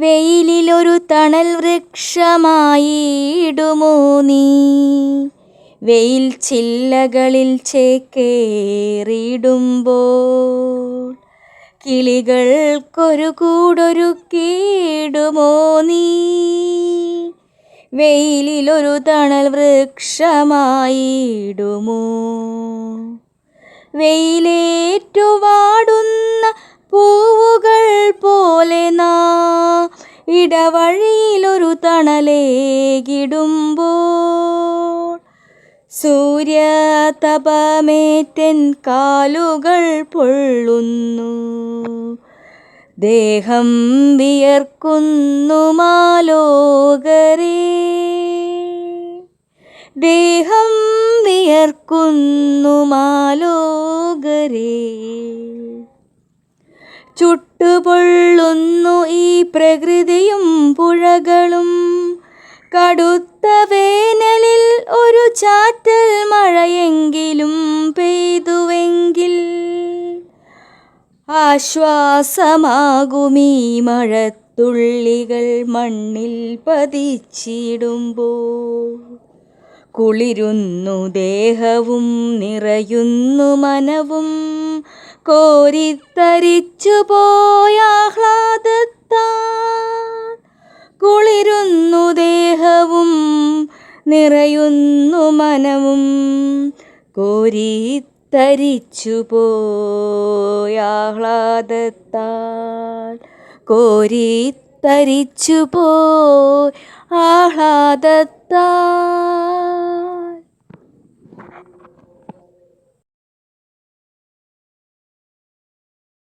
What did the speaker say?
വെയിലിലൊരു തണൽ വൃക്ഷമായിടുമോ നീ? വെയിൽ ചില്ലകളിൽ ചേക്കേറിയിടുമ്പോൾ കിളികൾക്കൊരു കൂടൊരുക്കിയിടുമോ നീ? വെയിലിലൊരു തണൽ വൃക്ഷമായിടുമോ? വെയിലേറ്റുവാടുന്ന പൂവുകൾ ഇടവഴിയിലൊരു തണലേകിടുമ്പോൾ സൂര്യതപമേറ്റൻ കാലുകൾ പൊള്ളുന്നു. ദേഹം വിയർക്കുന്നു മാലോകരേ. ദേഹം വിയർക്കുന്നു മാലോകരേ. ചുട്ടുപൊള്ളുന്നു ഈ പ്രകൃതിയും പുഴകളും. കടുത്ത വേനലിൽ ഒരു ചാറ്റൽ മഴയെങ്കിലും പെയ്തുവെങ്കിൽ ആശ്വാസമാകുമീ മഴത്തുള്ളികൾ മണ്ണിൽ പതിച്ചിടുമ്പോൾ. കുളിരുന്നു ദേഹവും നിറയുന്നു മനവും. കോരിത്തരിച്ചു പോയാഹ്ലാദത്താൽ കുളിരുന്നു ദേഹവും നിറയുന്നു മനവും കോരിത്തരിച്ചു പോയാഹ്ലാദത്താൽ കോരിത്തരിച്ചു പോ ആഹ്ലാദത്താൽ